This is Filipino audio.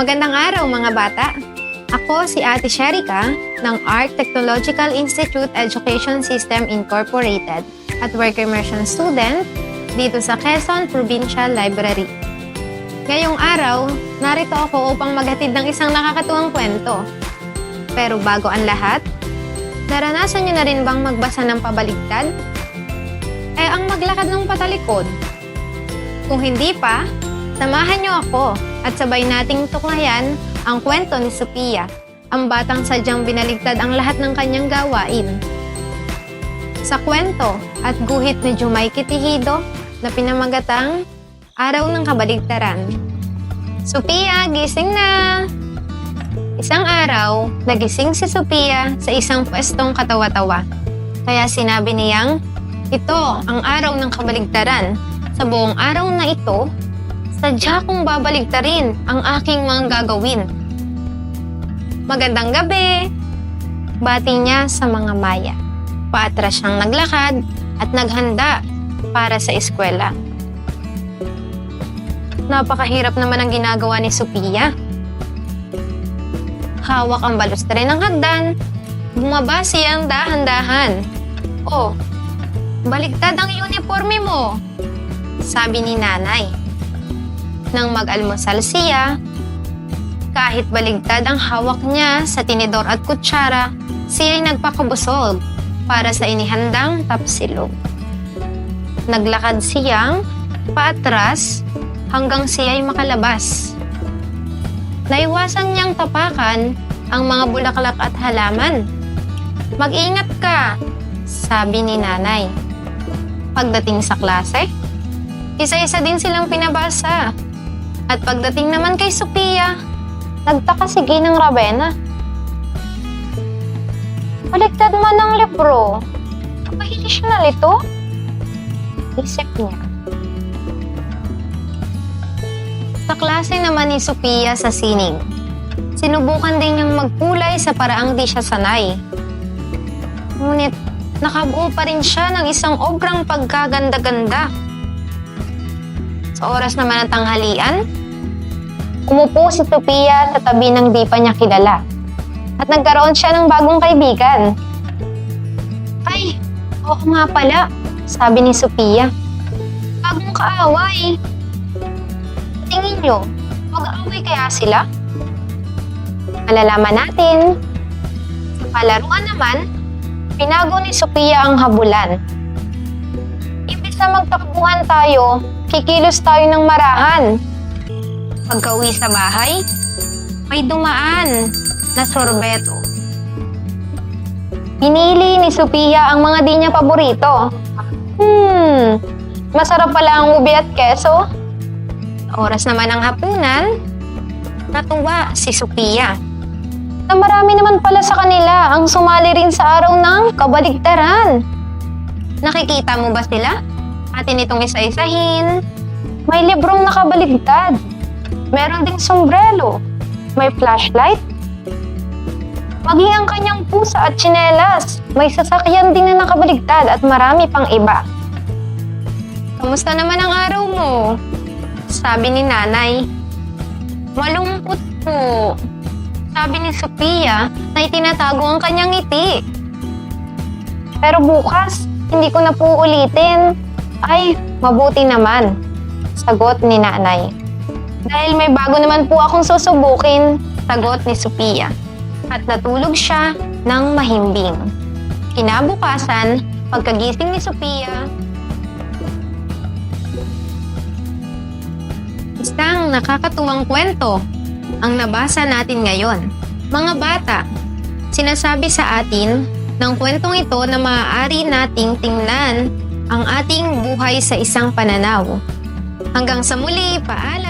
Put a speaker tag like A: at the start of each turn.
A: Magandang araw mga bata! Ako si Ate Sherika ng ARC Technological Institute Education System Incorporated at Work Immersion Student dito sa Quezon Provincial Library. Ngayong araw, narito ako upang maghatid ng isang nakakatuwang kwento. Pero bago ang lahat, naranasan niyo na rin bang magbasa ng pabaligtad? Eh, ang maglakad ng patalikod. Kung hindi pa, samahan niyo ako at sabay nating tuklayan ang kwento ni Sophia, ang batang sadyang binaligtad ang lahat ng kanyang gawain. Sa kwento at guhit ni Jumay Kitihido na pinamagatang Araw ng Kabaligtaran. Sophia, gising na! Isang araw, nagising si Sophia sa isang pwestong katawa-tawa. Kaya sinabi niyang, ito ang araw ng kabaligtaran. Sa buong araw na ito, sadya kong babaligtarin ang aking mga gagawin. Magandang gabi! Bati niya sa mga maya. Paatras siyang naglakad at naghanda para sa eskwela. Napakahirap naman ang ginagawa ni Sophia. Hawak ang balustre ng hagdan. Bumaba siyang dahan-dahan. Oh, baligtad ang uniforme mo, sabi ni nanay. Nang mag-almusal siya, kahit baligtad ang hawak niya sa tinidor at kutsara, siya'y nagpakabusog para sa inihandang tapsilog. Naglakad siyang paatras hanggang siya'y makalabas. Naiwasan niyang tapakan ang mga bulaklak at halaman. Mag-ingat ka, sabi ni nanay. Pagdating sa klase, isa-isa din silang pinabasa. At pagdating naman kay Sophia, nagtaka si Ginang Ravenna. Baliktad man ang libro. Kapahilish na ito? Isip niya. Sa klase naman ni Sophia sa sining, sinubukan din niyang magkulay sa paraang di siya sanay. Ngunit nakabuo pa rin siya ng isang obrang pagkaganda-ganda. Sa oras naman ng tanghalian, umupo si Sophia sa tabi ng di pa niya kilala. At nagkaroon siya ng bagong kaibigan. Ay, oo nga pala, sabi ni Sophia. Bagong kaaway. Tingin niyo, mag-aaway kaya sila? Malalaman natin. Sa palaruan naman, pinago ni Sophia ang habulan. Na magtakbuhan tayo, kikilos tayo ng marahan. Pagka-uwi sa bahay, may dumaan na sorbeto. Pinili ni Sophia ang mga di niya paborito. Hmm, masarap pala ang ubi at keso. Oras naman ng hapunan, natuwa si Sophia. Na marami naman pala sa kanila ang sumali rin sa araw ng kabaligtaran. Nakikita mo ba sila? Atin itong isa-isahin. May librong nakabaligtad. Meron ding sombrero. May flashlight. Maging ang kanyang pusa at tsinelas. May sasakyan din na nakabaligtad at marami pang iba. Kamusta naman ang araw mo? Sabi ni nanay. Malungkot po. Sabi ni Sophia na itinatago ang kanyang ngiti. Pero bukas, hindi ko na po ulitin. Ay, mabuti naman. Sagot ni nanay. Dahil may bago naman po akong susubukin, sagot ni Sophia. At natulog siya ng mahimbing. Kinabukasan, pagkagising ni Sophia, Isang nakakatuwang kwento ang nabasa natin ngayon. Mga bata, sinasabi sa atin ng kwentong ito na maaari nating tingnan ang ating buhay sa isang pananaw. Hanggang sa muli, paalam!